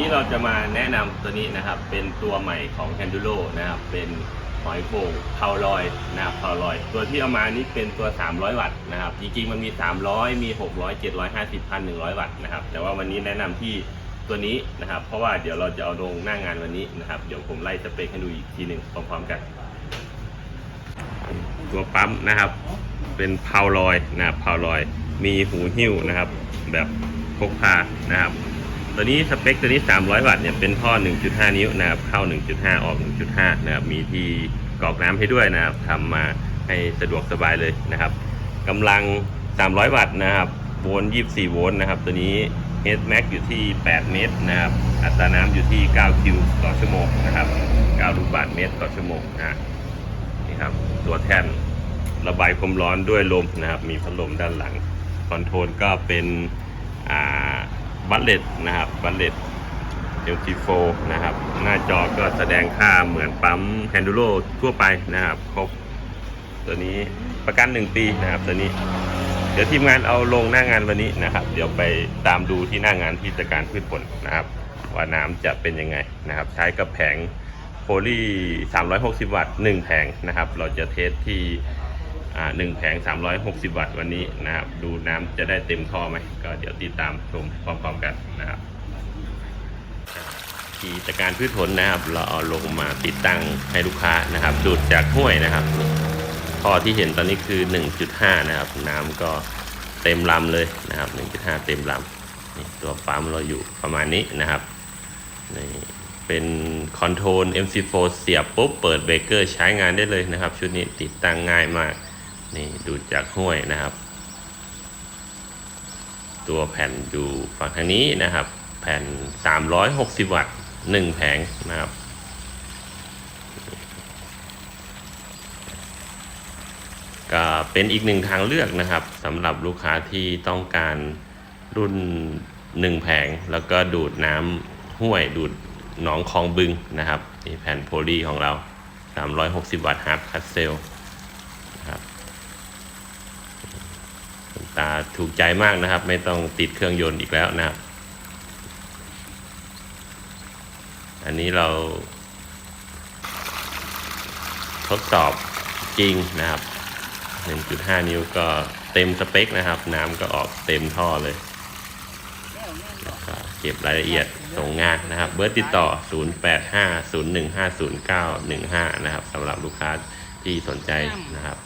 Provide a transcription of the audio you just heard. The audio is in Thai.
นี้เราจะมาแนะนำตัวนี้นะครับ เป็นตัวใหม่ของ h a n d u l o นะครับ เป็นหอยโข่งเพาลอยนะครับเพาลอย ตัวที่เอามานี้เป็นตัว 300 วัตต์นะครับ จริงๆ มันมี 300 มี 600 750 1,100 วัตต์นะครับ แต่ว่าวันนี้แนะนำที่ตัวนี้นะครับ เพราะว่าเดี๋ยวเราจะเอาลงหน้างานวันนี้นะครับ เดี๋ยวผมไล่สเปคให้ดูอีกทีหนึ่งพร้อมๆกัน ตัวปั๊มนะครับ เป็นเพาลอยนะครับเพาลอย มีหูหิ้วนะครับ แบบพกพานะครับ ตัวนี้สเปคตัวนี้ 300 วัตต์เนี่ยเป็นท่อ 1.5 นิ้วนะครับเข้า 1.5 ออก 1.5 นะครับมีที่กรอกน้ำให้ด้วยนะครับทำมาให้สะดวกสบายเลยนะครับกำลัง 300 วัตต์นะครับโวลต์24 โวลต์นะครับ ตัวนี้ H max อยู่ที่ 8 เมตรนะครับอัตราน้ำอยู่ที่ 9 คิวต่อชั่วโมงนะครับ 9 ลูกบาศก์เมตรต่อชั่วโมงนะนี่ครับตัวแท่นระบายความร้อนด้วยลมนะครับ มีพัดลมด้านหลังคอนโทรลก็เป็นอ่า บัตเลตนะครับบัตเลต LT4 นะครับ หน้าจอก็แสดงค่าเหมือนปั๊มแฮนดูโรทั่วไปนะครับครบตัวนี้ประกัน 1 ปีนะครับตัวนี้ เดี๋ยวทีมงานเอาลงหน้างานวันนี้นะครับ เดี๋ยวไปตามดูที่หน้างานที่จัดการพืชผลนะครับ ว่าน้ำจะเป็นยังไงนะครับ ใช้กับแผงโพลี360 วัตต์1แผงนะครับ เราจะเทสที่ หนึ่งแผง 360 วัตต์วันนี้นะครับ ดูน้ำจะได้เต็มท่อไหม ก็เดี๋ยวติดตามชมพร้อมๆกันนะครับที่จัดการพืชผลนะครับ เราเอาลงมาติดตั้งให้ลูกค้านะครับ ดูดจากห้วยนะครับท่อที่เห็นตอนนี้คือ 1.5 นะครับ น้ำก็เต็มลำเลยนะครับ 1.5 เต็มลำนี่ตัวปั๊มเราอยู่ประมาณนี้นะครับนี่เป็นคอนโทรล MC4 เสียบปุ๊บ เปิดเบรกเกอร์ใช้งานได้เลยนะครับ ชุดนี้ติดตั้งง่ายมาก นี่ดูดจากห้วยนะครับ ตัวแผ่นอยู่ฝั่งทางนี้นะครับ แผ่น 360 วัตต์1แผงนะครับก็เป็นอีกหนึ่งทางเลือกนะครับสำหรับลูกค้าที่ต้องการรุ่นหนึ่งแผง แล้วก็ดูดน้ำห้วยดูดหนองคลองบึงนะครับนี่แผ่นโพลีของเรา 360 วัตต์ฮาร์ปคัสเซลนะครับคุณ ตาถูกใจมากนะครับ ไม่ต้องติดเครื่องยนต์อีกแล้วนะครับ อันนี้เรา ทดสอบจริงนะครับ 1.5 นิ้วก็เต็มสเปคนะครับ น้ำก็ออกเต็มท่อเลยแล้วก็เก็บรายละเอียดส่งงานนะครับ เบอร์ติดต่อ 0850150915 นะครับสำหรับลูกค้าที่สนใจนะครับ